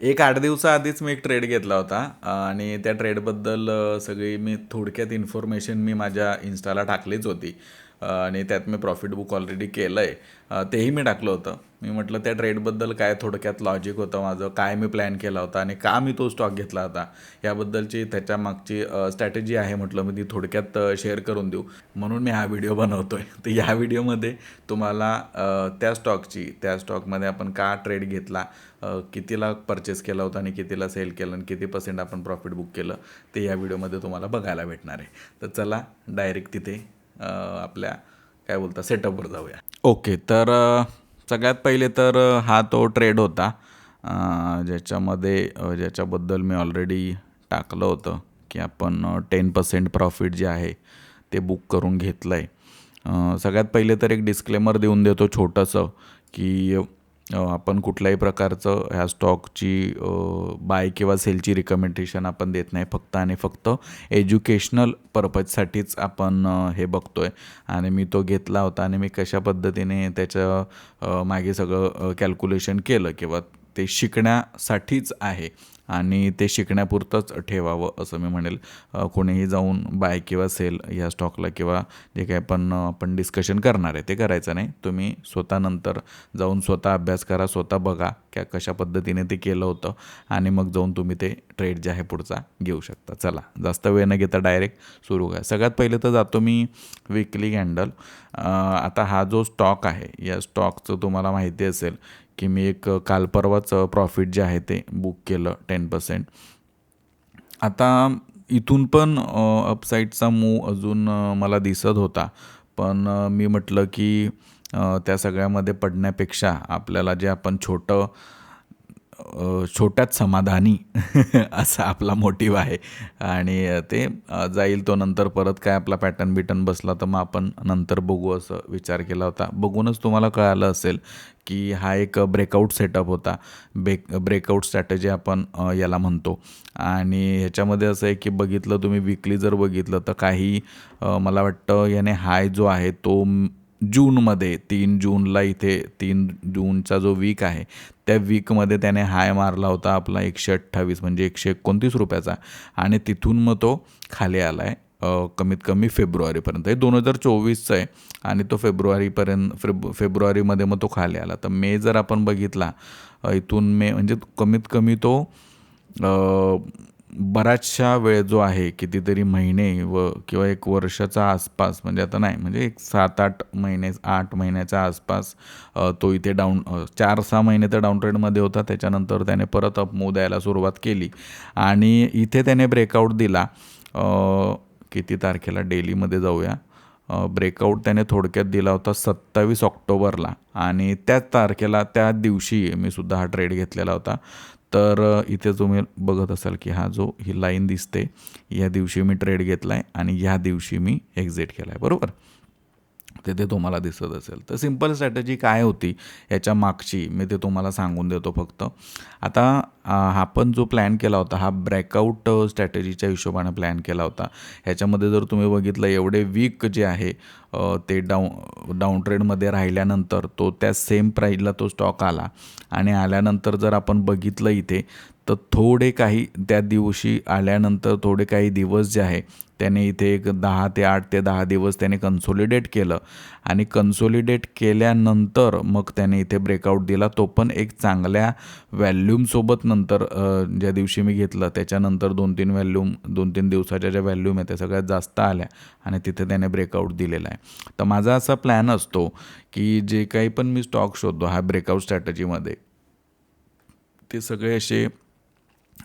एक आठ दिवसाआधीच मी एक ट्रेड घेतला होता आणि त्या ट्रेडबद्दल सगळी मी थोडक्यात इन्फॉर्मेशन मी माझ्या इन्स्टाला टाकलीच होती. आणि त्यात मी प्रॉफिट बुक ऑलरेडी केलं आहे तेही मी टाकलं होतं. मी म्हटलं त्या ट्रेडबद्दल काय थोडक्यात लॉजिक होतं माझं? काय मी प्लॅन केला होता? आणि का मी तो स्टॉक घेतला होता? याबद्दलची त्याच्या मागची स्ट्रॅटेजी आहे म्हटलं मी ती थोडक्यात शेअर करून देऊ. म्हणून मी हा व्हिडिओ बनवतो आहे तर या व्हिडिओमध्ये तुम्हाला त्या स्टॉकची त्या स्टॉकमध्ये आपण का ट्रेड घेतला? कितीला परचेस केला होता आणि कितीला सेल केलं आणि किती पर्सेंट आपण प्रॉफिट बुक केलं? ते या व्हिडिओमध्ये तुम्हाला बघायला भेटणार आहे. तर चला डायरेक्ट तिथे आपल्या काय बोलता सेटअपवर जाऊया. ओके तर सगळ्यात पहिले तर हा तो ट्रेड होता. ज्याच्यामध्ये ज्याच्याबद्दल मी ऑलरेडी टाकलं होतं की आपण टेन पर्सेंट प्रॉफिट जे आहे ते बुक करून घेतलं आहे सगळ्यात पहिले तर एक डिस्क्लेमर देऊन देतो छोटंसं की आपण कुठल्याही प्रकारचं ह्या स्टॉकची बाय किंवा सेलची रिकमेंडेशन आपण देत नाही. फक्त आणि फक्त एज्युकेशनल पर्पजसाठीच आपण हे बघतो आहे आणि मी तो घेतला होता आणि मी कशा पद्धतीने त्याचं मागे सगळं कॅल्क्युलेशन केलं किंवा ते शिकण्यासाठीच आहे. आणि ते शिकण्यापुरतंच ठेवावं असं मी म्हणेल. कोणीही जाऊन बाय किंवा सेल ह्या स्टॉकला किंवा जे काही पण आपण डिस्कशन करणार आहे ते करायचं नाही. तुम्ही स्वतः नंतर जाऊन स्वतः अभ्यास करा स्वतः बघा क्या कशा पद्धतीने ते केलं होतं आणि मग जाऊन तुम्ही ते ट्रेड जे आहे पुढचा घेऊ शकता. चला जास्त वेळ न घेता डायरेक्ट सुरू करा. सगळ्यात पहिले तर जातो मी विकली कॅन्डल आता हा जो स्टॉक आहे या स्टॉकचं तुम्हाला माहिती असेल की मी एक काल परवाच प्रॉफिट जे आहे ते बुक केलं टेन पर्सेंट आता इथून पण अपसाईडचा मूव अजून मला दिसत होता. पण मी म्हटलं की त्या सगळ्यामध्ये पडण्यापेक्षा आपल्याला जे आपण छोटं छोट्यात समाधानी असा आपला मोटिव्ह आहे. आणि ते जाईल तो नंतर परत काय आपला पॅटर्न बिटन बसला तर मग आपण नंतर बघू असं विचार केला होता. बघूनच तुम्हाला कळालं असेल की हा एक ब्रेकआउट सेटअप होता. ब्रेक ब्रेकआउट स्ट्रॅटजी आपण याला म्हणतो. आणि ह्याच्यामध्ये असं आहे की बघितलं तुम्ही विकली जर बघितलं तर काही मला वाटतं याने हाय जो आहे तो जूनमध्ये तीन जूनला इथे तीन जूनचा जो वीक आहे त्या वीकमध्ये त्याने हाय मारला होता आपला एकशे अठ्ठावीस म्हणजे एकशे एकोणतीस रुपयाचा. आणि तिथून मग तो खाली आला आहे कमीत कमी फेब्रुवारीपर्यंत. हे दोन हजार चोवीसचं आहे आणि तो फेब्रुवारीपर्यंत फेब फेब्रुवारीमध्ये मग तो खाली आला. तर मे जर आपण बघितला इथून मे म्हणजे कमीत कमी तो बराचशा वेळ जो आहे कितीतरी महिने व किंवा एक वर्षाचा आसपास म्हणजे आता नाही म्हणजे एक सात आठ महिने आठ महिन्याच्या आसपास तो इथे डाऊन चार सहा महिने तर डाऊन ट्रेडमध्ये होता. त्याच्यानंतर त्याने परत अप द्यायला सुरुवात केली. आणि इथे त्याने ब्रेकआउट दिला. किती तारखेला डेलीमध्ये जाऊया. ब्रेकआउट त्याने थोडक्यात दिला होता सत्तावीस ऑक्टोबरला. आणि त्याच तारखेला त्या दिवशी मी सुद्धा हा ट्रेड घेतलेला होता. तर इथे तुम्ही बघत असाल की हा जो ही लाईन दिसते या दिवशी मी ट्रेड घेतला आहे आणि ह्या दिवशी मी एक्झिट केला आहे बरोबर? ते ते तुम्हाला दिसत असेल. तर सिंपल स्ट्रॅटजी काय होती याच्या मागची मी ते तुम्हाला सांगून देतो फक्त. आता हा पण जो प्लॅन केला होता हा ब्रेकआउट स्ट्रॅटेजीच्या हिशोबाने प्लॅन केला होता. ह्याच्यामध्ये जर तुम्ही बघितलं एवढे वीक जे आहे ते डाऊन डाऊन ट्रेडमध्ये राहिल्यानंतर तो त्या सेम प्राईजला तो स्टॉक आला. आणि आल्यानंतर जर आपण बघितलं इथे तर थोडे काही त्या दिवशी आल्यानंतर थोडे काही दिवस जे आहे त्याने इथे एक दहा ते आठ ते दहा दिवस त्याने कन्सोलिडेट केलं. आणि कन्सोलिडेट केल्यानंतर मग त्याने इथे ब्रेकआउट दिला. तो पण एक चांगल्या व्हॅल्यूमसोबत नंतर ज्या दिवशी मी घेतलं त्याच्यानंतर दोन तीन व्हॅल्यूम दोन तीन दिवसाच्या ज्या व्हॅल्यूम आहे त्या सगळ्यात जास्त आल्या आणि तिथे त्याने ब्रेकआउट दिलेला आहे. तर माझा असा प्लॅन असतो की जे काही पण मी स्टॉक शोधतो हा ब्रेकआउट स्ट्रॅटजीमध्ये ते सगळे असे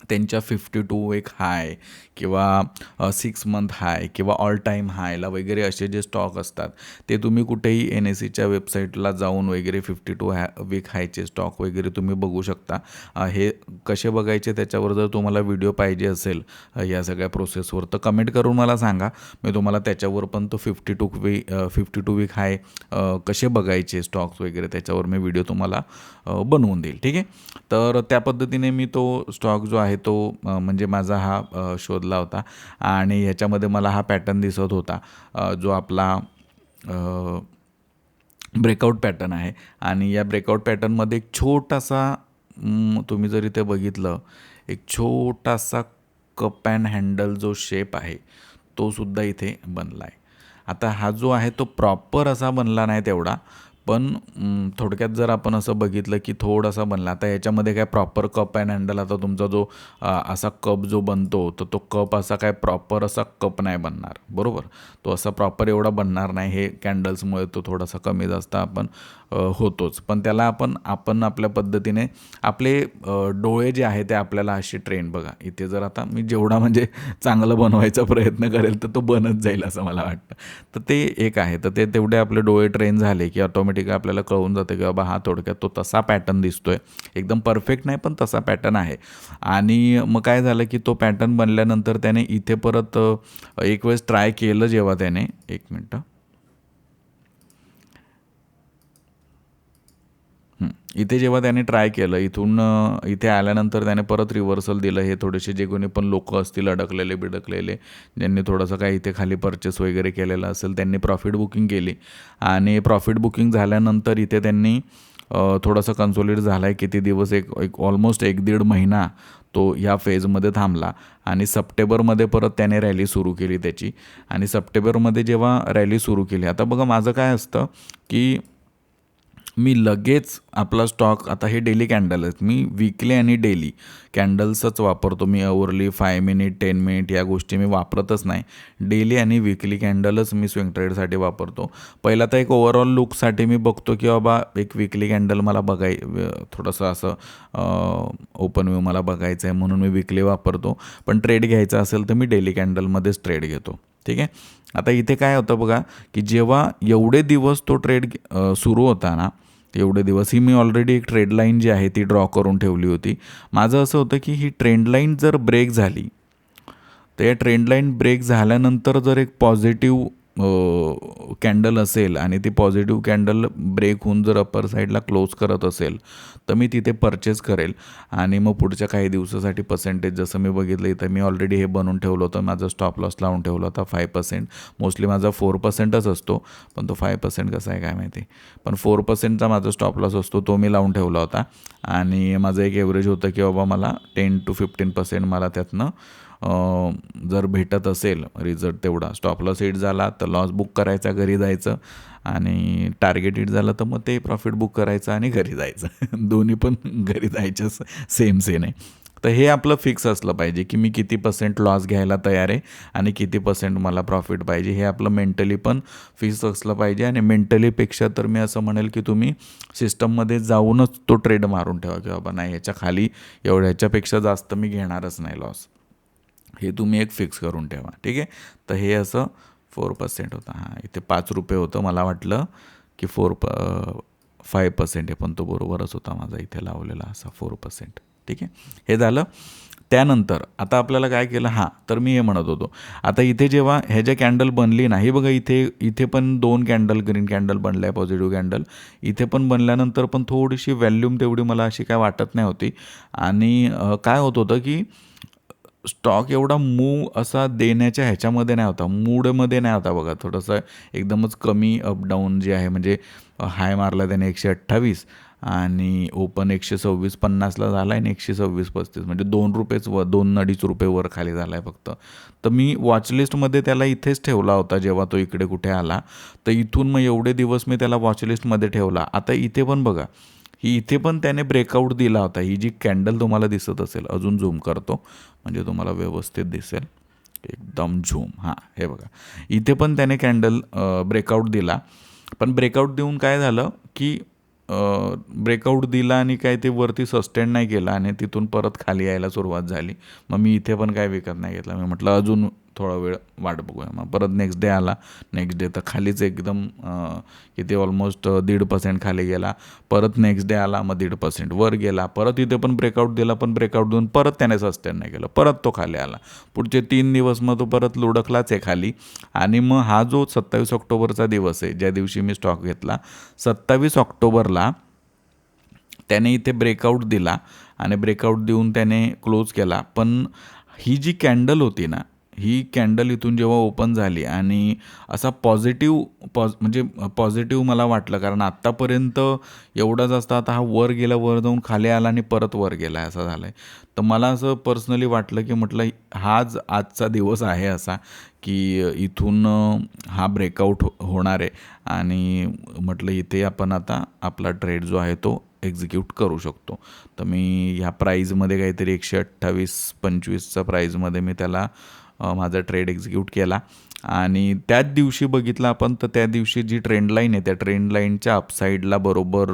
त्यांच्या फिफ्टी टू एक हाय किंवा सिक्स मंथ हाय किंवा ऑल टाईम हायला वगैरे असे जे स्टॉक असतात ते तुम्ही कुठेही एन एस सीच्या वेबसाईटला जाऊन वगैरे फिफ्टी टू हॅ वीक हायचे स्टॉक वगैरे तुम्ही बघू शकता. हे कसे बघायचे त्याच्यावर जर तुम्हाला व्हिडिओ पाहिजे असेल या सगळ्या प्रोसेसवर तर कमेंट करून मला सांगा. मी तुम्हाला त्याच्यावर पण तो फिफ्टी टू वी फिफ्टी टू वीक हाय कसे बघायचे स्टॉक्स वगैरे त्याच्यावर मी व्हिडिओ तुम्हाला बनवून देईल. ठीक आहे? तर त्या पद्धतीने मी तो स्टॉक जो आहे तो म्हणजे माझा हा शोधला होता. आणि ह्याच्यामध्ये मला हा पॅटर्न दिसत होता जो आपला ब्रेकआउट पॅटर्न आहे. आणि या ब्रेकआउट पॅटर्नमध्ये एक छोटासा तुम्ही जर इथे बघितलं एक छोटासा कप अँड हँडल जो शेप आहे तो सुद्धा इथे बनला आहे आता हा जो आहे तो प्रॉपर असा बनला नाही तेवढा पण थोडक्यात जर आपण असं बघितलं की थोडासा बनला. आता याच्यामध्ये काय प्रॉपर कप अँड हँडल आता तुमचा जो असा कप जो बनतो तर तो कप असा काय प्रॉपर असा कप नाही बनणार. बरोबर? तो असा प्रॉपर एवढा बनणार नाही. हे कॅन्डल्समुळे तो थोडासा कमी जास्त आपण होतोच. पण त्याला आपण आपण आपल्या पद्धतीने आपले डोळे जे आहे ते आपल्याला अशी ट्रेन बघा. इथे जर आता मी जेवढा म्हणजे चांगलं बनवायचा प्रयत्न करेल तर तो बनत जाईल असं मला वाटतं. तर ते एक आहे. तर ते तेवढे आपले डोळे ट्रेन झाले की ऑटोमॅटिक आपल्याला कळून जातं की बाबा हा थोडक्यात तो तसा पॅटर्न दिसतोय. एकदम परफेक्ट नाही पण तसा पॅटर्न आहे. आणि मग काय झालं की तो पॅटर्न बनल्यानंतर त्याने इथे परत एक वेळेस ट्राय केलं जेव्हा त्याने. एक मिनटं हं. इथे जेव्हा त्याने ट्राय केलं इथून इथे आल्यानंतर त्याने परत रिव्हर्सल दिलं. हे थोडेसे जे कोणी पण लोक असतील अडकलेले बिडकलेले ज्यांनी थोडंसं काही इथे खाली परचेस वगैरे केलेलं असेल त्यांनी प्रॉफिट बुकिंग केली. आणि प्रॉफिट बुकिंग झाल्यानंतर इथे त्यांनी थोडंसं थोडासा कन्सोलिड झाला आहे किती दिवस एक एक ऑलमोस्ट एक दीड महिना तो ह्या फेजमध्ये थांबला. आणि सप्टेंबरमध्ये परत त्याने रॅली सुरू केली त्याची. आणि सप्टेंबरमध्ये जेव्हा रॅली सुरू केली आता बघा माझं काय असतं की मी लगेच आपला स्टॉक आता हे डेली कॅन्डल आहेत. मी विकली आणि डेली कॅन्डल्सच वापरतो. मी hourly five minute ten minute या गोष्टी मी वापरतच नाही. डेली आणि विकली कॅन्डलच मी स्विंग ट्रेडसाठी वापरतो. पहिला तर एक ओव्हरऑल लुकसाठी मी बघतो की बाबा एक विकली कॅन्डल मला बघाय थोडंसं असं ओपन व्यू मला बघायचं आहे म्हणून मी विकली वापरतो. पण ट्रेड घ्यायचा असेल तर मी डेली कॅन्डलमध्येच ट्रेड घेतो. ठीक आहे? आता इथे काय होतं बघा की जेव्हा एवढे दिवस तो ट्रेड सुरू होता ना एवढे दिवस. ही मी ऑलरेडी एक ट्रेडलाईन जी आहे ती ड्रॉ करून ठेवली होती. माझं असं होतं की ही ट्रेंडलाईन जर ब्रेक झाली तर या ट्रेंडलाईन ब्रेक झाल्यानंतर जर एक पॉझिटिव्ह कॅन्डल असेल आणि ती पॉझिटिव्ह कॅन्डल ब्रेक होऊन जर अप्पर साईडला क्लोज करत असेल तर मी तिथे परचेस करेल. आणि मग पुढच्या काही दिवसासाठी पर्सेंटेज जसं मी बघितलं इथं मी ऑलरेडी हे बनवून ठेवलं होतं. माझं स्टॉप लॉस लावून ठेवला होता फाय पर्सेंट मोस्टली माझा फोर पर्सेंटच असतो. पण तो फाय पर्सेंट कसा आहे काय माहिती. पण फोर पर्सेंटचा माझा स्टॉप लॉस असतो तो मी लावून ठेवला होता. आणि माझं एक एव्हरेज होतं की बाबा मला टेन टू फिफ्टीन पर्सेंट मला त्यातनं जर भेटत असेल रिझल्ट तेवढा. स्टॉप लॉस हिट झाला तर लॉस बुक करायचा घरी जायचं. आणि टार्गेट हिट झालं तर मग ते प्रॉफिट बुक करायचं आणि घरी जायचं. दोन्ही पण घरी जायचं सेम सेम आहे. तर हे आपलं फिक्स असलं पाहिजे की मी किती पर्सेंट लॉस घ्यायला तयार आहे आणि किती पर्सेंट मला प्रॉफिट पाहिजे. हे आपलं मेंटली पण फिक्स असलं पाहिजे आणि मेंटलीपेक्षा तर मी असं म्हणेल की तुम्ही सिस्टममध्ये जाऊनच तो ट्रेड मारून ठेवा की बाबा नाही ह्याच्या खाली एवढ्या ह्याच्यापेक्षा जास्त मी घेणारच नाही लॉस हे तुम्ही एक फिक्स करून ठेवा ठीक आहे? तर हे असं फोर पर्सेंट होतं. हां इथे पाच रुपये होतं. मला वाटलं की फोर प फाय पर्सेंट आहे पण तो बरोबरच होता माझा इथे लावलेला असा फोर पर्सेंट ठीक आहे? हे झालं. त्यानंतर आता आपल्याला काय केलं? हां तर मी हे म्हणत होतो. आता इथे जेव्हा ह्या जे कॅन्डल बनली नाही बघा इथे इथे पण दोन कॅन्डल ग्रीन कॅन्डल आहे पॉझिटिव्ह कॅन्डल इथे पण बनल्यानंतर पण थोडीशी व्हॅल्यूम तेवढी मला अशी काय वाटत नाही होती. आणि काय होत होतं की स्टॉक एवढा मूव असा देण्याच्या ह्याच्यामध्ये नाही होता. मूडमध्ये नाही होता बघा. थोडंसं एकदमच कमी अपडाऊन जे आहे म्हणजे हाय मारला त्याने एकशे अठ्ठावीस आणि ओपन एकशे सव्वीस पन्नासला झाला आहे आणि एकशे सव्वीस पस्तीस. म्हणजे दोन रुपयेच व दोन अडीच रुपये वर खाली झाला आहे फक्त. तर मी वॉचलिस्टमध्ये त्याला इथेच ठेवला होता जेव्हा तो इकडे कुठे आला. तर इथून मग एवढे दिवस मी त्याला वॉचलिस्टमध्ये ठेवला. आता इथे पण बघा ही इथे पण त्याने ब्रेकआउट दिला होता. ही जी कॅन्डल तुम्हाला दिसत असेल अजून झूम करतो म्हणजे तुम्हाला व्यवस्थित दिसेल. एकदम झूम हां हे बघा. इथे पण त्याने कॅन्डल ब्रेकआउट दिला. पण ब्रेकआउट देऊन काय झालं की ब्रेकआउट दिला आणि काय ते वरती सस्टेन नाही केलं आणि तिथून परत खाली यायला सुरुवात झाली. मग मी इथे पण काय विकत नाही घेतला. मी म्हटलं अजून थोडा वेळ वाट बघूया. मग परत नेक्स्ट डे आला. नेक्स्ट डे तर खालीच एकदम किती ऑलमोस्ट दीड पर्सेंट खाली गेला. परत नेक्स्ट डे आला मग दीड पर्सेंट वर गेला. परत इथे पण ब्रेकआउट दिला पण ब्रेकआउट देऊन परत त्याने सस्टेन नाही केलं. परत तो खाली आला. पुढचे तीन दिवस मग तो परत लुडकलाच आहे खाली. आणि मग हा जो सत्तावीस ऑक्टोबरचा दिवस आहे ज्या दिवशी मी स्टॉक घेतला सत्तावीस ऑक्टोबरला त्याने इथे ब्रेकआउट दिला. आणि ब्रेकआउट देऊन त्याने क्लोज केला. पण ही जी कॅन्डल होती ना ही कॅन्डल इथून जेव्हा ओपन झाली आणि असा पॉझिटिव्ह पॉझ म्हणजे पॉझिटिव्ह मला वाटलं कारण आत्तापर्यंत एवढा जास्त आता हा वर गेला वर जाऊन खाली आला आणि परत वर गेला असं झालं आहे तर मला असं पर्सनली वाटलं की म्हटलं हाच आजचा दिवस आहे असा की इथून हा ब्रेकआउट होणार आहे. आणि म्हटलं इथे आपण आता आपला ट्रेड जो आहे तो एक्झिक्यूट करू शकतो. तर मी ह्या प्राईजमध्ये काहीतरी एकशे अठ्ठावीस पंचवीसचा प्राईजमध्ये मी त्याला माझा ट्रेड एक्झिक्यूट केला. आणि त्याच दिवशी बघितलं आपण तर त्या दिवशी जी ट्रेंडलाईन आहे त्या ट्रेंड लाईनच्या अपसाईडला बरोबर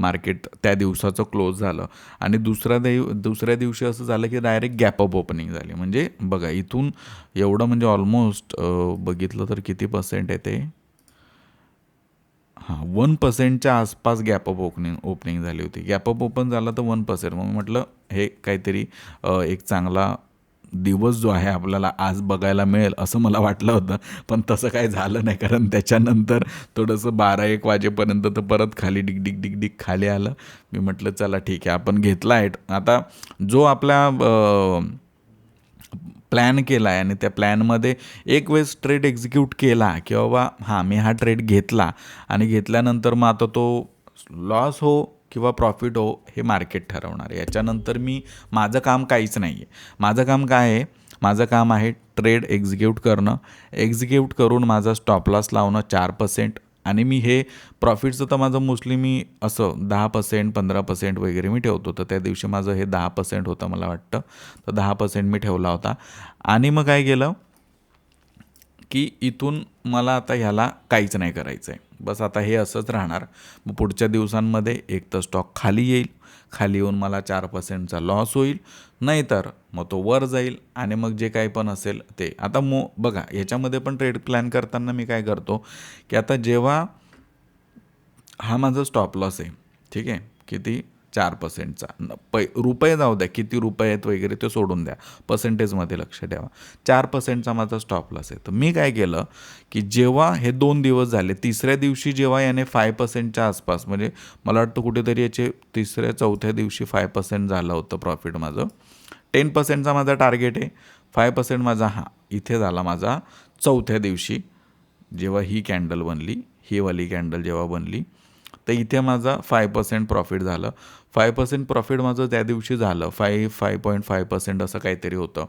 मार्केट त्या दिवसाचं क्लोज झालं. आणि दुसऱ्या दिव दुसऱ्या दिवशी असं झालं की डायरेक्ट गॅप अप ओपनिंग झाली. म्हणजे बघा इथून एवढं म्हणजे ऑलमोस्ट बघितलं तर किती पर्सेंट आहे ते? हां वन पर्सेंटच्या आसपास गॅप अप ओपनिंग ओपनिंग झाली होती. गॅप अप ओपन झाला तर वन पर्सेंट मग म्हटलं हे काहीतरी एक चांगला दिवस जो आहे आपल्याला आज बघायला मिळेल असं मला वाटलं होतं. पण तसं काही झालं नाही कारण त्याच्यानंतर थोडंसं बारा एक वाजेपर्यंत तर परत खाली डिग डिग डिग डिग खाली आलं. मी म्हटलं चला ठीक आहे आपण घेतला आहे. आता जो आपल्या प्लॅन केला आहे आणि त्या प्लॅनमध्ये एक वेळेस ट्रेड एक्झिक्यूट केला की बाबा हां मी हा ट्रेड घेतला. आणि घेतल्यानंतर मग आता तो लॉस हो किंवा प्रॉफिट हो हे मार्केट ठरवणार आहे. याच्यानंतर मी माझं काम काहीच नाही आहे माझं काम काय आहे? माझं काम आहे ट्रेड एक्झिक्यूट करणं. एक्झिक्यूट करून माझा स्टॉपलॉस लावणं चार पर्सेंट आणि मी हे प्रॉफिटचं तर माझं मोस्टली मी असं दहा पर्सेंट पंधरा पर्सेंट वगैरे मी ठेवतो. तर त्या दिवशी माझं हे दहा पर्सेंट होतं मला वाटतं. तर दहा पर्सेंट मी ठेवला होता. आणि मग काय केलं? की इथून मला आता ह्याला काहीच नाही करायचं आहे बस आता हे असंच राहणार. मग पुढच्या दिवसांमध्ये एक तर स्टॉक खाली येईल. खाली येऊन मला चार पर्सेंटचा लॉस होईल. नाहीतर मग तो वर जाईल आणि मग जे काही पण असेल ते. आता मो बघा ह्याच्यामध्ये पण ट्रेड प्लॅन करताना मी काय करतो की आता जेव्हा हा माझा स्टॉप लॉस आहे ठीक आहे किती? चार पर्सेंटचा पै रुपये जाऊ द्या किती रुपये आहेत वगैरे ते सोडून द्या. पर्सेंटेजमध्ये लक्ष ठेवा. चार पर्सेंटचा माझा स्टॉप लॉस आहे. तर मी काय केलं की जेव्हा हे दोन दिवस झाले तिसऱ्या दिवशी जेव्हा याने फाय पर्सेंटच्या आसपास म्हणजे मला वाटतं कुठेतरी याचे तिसऱ्या चौथ्या दिवशी फाय पर्सेंट झालं होतं प्रॉफिट माझं. टेन पर्सेंटचा माझा टार्गेट आहे. फाय पर्सेंट माझा हा इथे झाला माझा चौथ्या दिवशी. जेव्हा ही कॅन्डल बनली ही वाली कॅन्डल जेव्हा बनली तर इथे माझा फाय पर्सेंट प्रॉफिट झालं. फाय पर्सेंट प्रॉफिट माझं त्या दिवशी झालं. Five five point five percent असं काहीतरी होतं.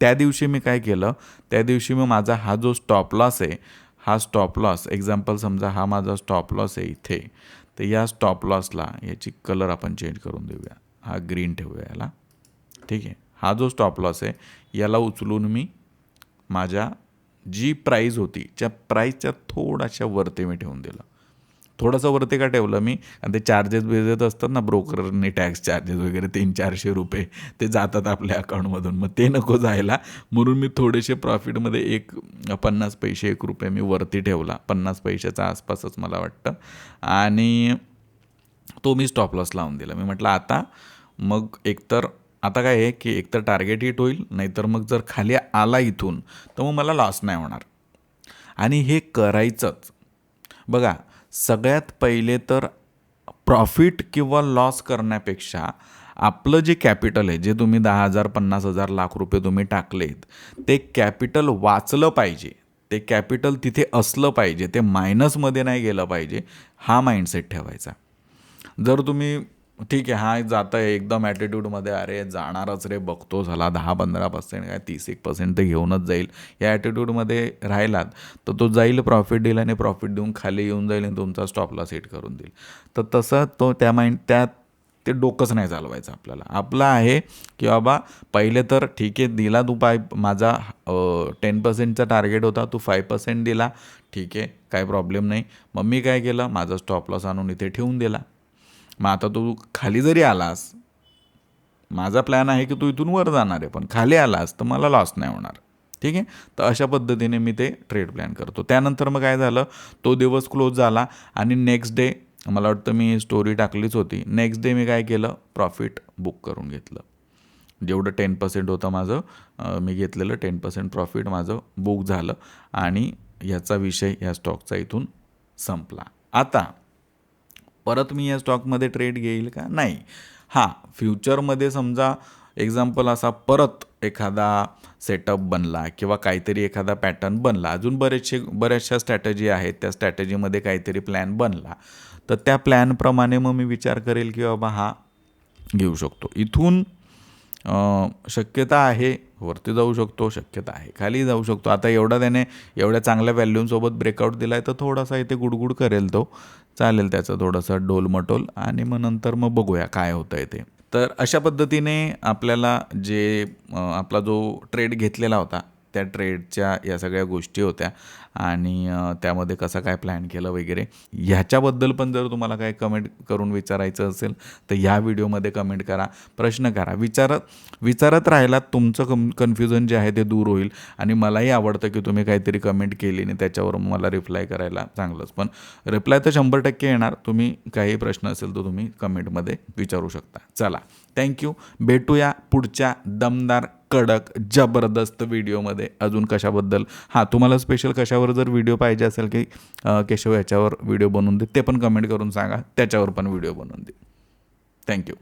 त्या दिवशी मी काय केलं? त्या दिवशी मी माझा हा जो स्टॉप लॉस आहे हा स्टॉप लॉस एक्झाम्पल समजा हा माझा स्टॉप लॉस आहे इथे. तर या स्टॉप लॉसला याची कलर आपण चेंज करून देऊया. हा ग्रीन ठेवूया याला. ठीक आहे? हा जो स्टॉप लॉस आहे याला उचलून मी माझ्या जी प्राईज होती त्या प्राईजच्या थोड्याशा वरती मी ठेवून दिलं. थोडंसं वरती का ठेवलं मी? आणि ते चार्जेस बिर्जेस असतात ना ब्रोकरने टॅक्स चार्जेस वगैरे तीन चारशे रुपये ते जातात आपल्या अकाउंटमधून मग ते नको जायला. म्हणून मी थोडेसे प्रॉफिटमध्ये एक पन्नास पैसे एक रुपये मी वरती ठेवला. पन्नास पैशाच्या आसपासच मला वाटतं. आणि तो मी स्टॉप लॉस लावून दिला. मी म्हटलं आता मग एकतर आता काय आहे की एकतर टार्गेट हिट होईल नाहीतर मग जर खाली आला इथून तर मग मला लॉस नाही होणार. आणि हे करायचंच. बघा सगळ्यात पहिले तर प्रॉफिट किंवा लॉस करण्यापेक्षा आपलं जे कॅपिटल आहे जे तुम्ही दहा हजार पन्नास हजार लाख रुपये तुम्ही टाकलेत ते कॅपिटल वाचलं पाहिजे. ते कॅपिटल तिथे असलं पाहिजे ते मायनसमध्ये नाही गेलं पाहिजे हा माइंडसेट ठेवायचा. जर तुम्ही ठीक आहे हा जातं आहे एकदम ॲटिट्यूडमध्ये अरे जाणारच रे बघतो झाला दहा पंधरा पर्सेंट काय तीस एक पर्सेंट ते घेऊनच जाईल. या ॲटिट्यूडमध्ये राहिलात तर तो जाईल प्रॉफिट देईल आणि प्रॉफिट देऊन खाली येऊन जाईल आणि तुमचा स्टॉपला सेट करून देईल. तर तसं तो त्या माइंड त्या ते डोकंच नाही चालवायचं आपल्याला. आपलं आहे की बाबा पहिले तर ठीक आहे दिला तू पाय माझा टेन पर्सेंटचा टार्गेट होता तू फाय पर्सेंट दिला ठीक आहे काय प्रॉब्लेम नाही. मग मी काय केलं माझा स्टॉप लॉस आणून इथे ठेवून दिला. मग आता तू खाली जरी आलास माझा प्लॅन आहे की तू इथून वर जाणार आहे पण खाली आलास तर मला लॉस नाही होणार. ठीक आहे? तर अशा पद्धतीने मी ते ट्रेड प्लॅन करतो. त्यानंतर मग काय झालं? तो दिवस क्लोज झाला आणि नेक्स्ट डे मला वाटतं मी स्टोरी टाकलीच होती. नेक्स्ट डे मी काय केलं? प्रॉफिट बुक करून घेतलं. जेवढं टेन पर्सेंट होतं माझं मी घेतलेलं टेन पर्सेंट प्रॉफिट माझं बुक झालं आणि ह्याचा विषय ह्या स्टॉकचा इथून संपला. आता परत मी या स्टॉकमध्ये ट्रेड घेईल का? नाही. हां फ्युचरमध्ये समजा एक्झाम्पल असा परत एखादा सेटअप बनला किंवा काहीतरी एखादा पॅटर्न बनला अजून बरेचसे बऱ्याचशा स्ट्रॅटजी आहेत त्या स्ट्रॅटजीमध्ये काहीतरी प्लॅन बनला तर त्या प्लॅनप्रमाणे मग मी विचार करेल की बाबा हा घेऊ शकतो. इथून शक्यता आहे वरती जाऊ शकतो शक्यता आहे खाली जाऊ शकतो. आता एवढा त्याने एवढ्या चांगल्या व्हॅल्यूंसोबत ब्रेकआउट दिला आहे तर थोडासा इथे गुडगुड करेल तो. चालेल त्याचं थोडंसं डोलमटोल आणि मग नंतर मग बघूया काय होतं आहे ते. तर अशा पद्धतीने आपल्याला जे आपला जो ट्रेड घेतलेला होता त्या ट्रेडच्या या सगळ्या गोष्टी होत्या. आणि त्यामध्ये कसं काय प्लॅन केलं वगैरे ह्याच्याबद्दल पण जर तुम्हाला काय कमेंट करून विचारायचं असेल तर ह्या व्हिडिओमध्ये कमेंट करा प्रश्न करा. विचारत विचारत राहिलात तुमचं कम कन्फ्युजन जे आहे ते दूर होईल आणि मलाही आवडतं की तुम्ही काहीतरी कमेंट केली आणि त्याच्यावर मला रिप्लाय करायला चांगलंच. पण रिप्लाय तर शंभर टक्के येणार तुम्ही काही प्रश्न असेल तर तुम्ही कमेंटमध्ये विचारू शकता. चला थँक्यू भेटूया पुढच्या दमदार कडक जबरदस्त व्हिडिओमध्ये. अजून कशाबद्दल? हां तुम्हाला स्पेशल कशावर जर व्हिडिओ पाहिजे असेल की केशव याच्यावर व्हिडिओ बनवून दे ते पण कमेंट करून सांगा. त्याच्यावर पण व्हिडिओ बनवून दे. थँक्यू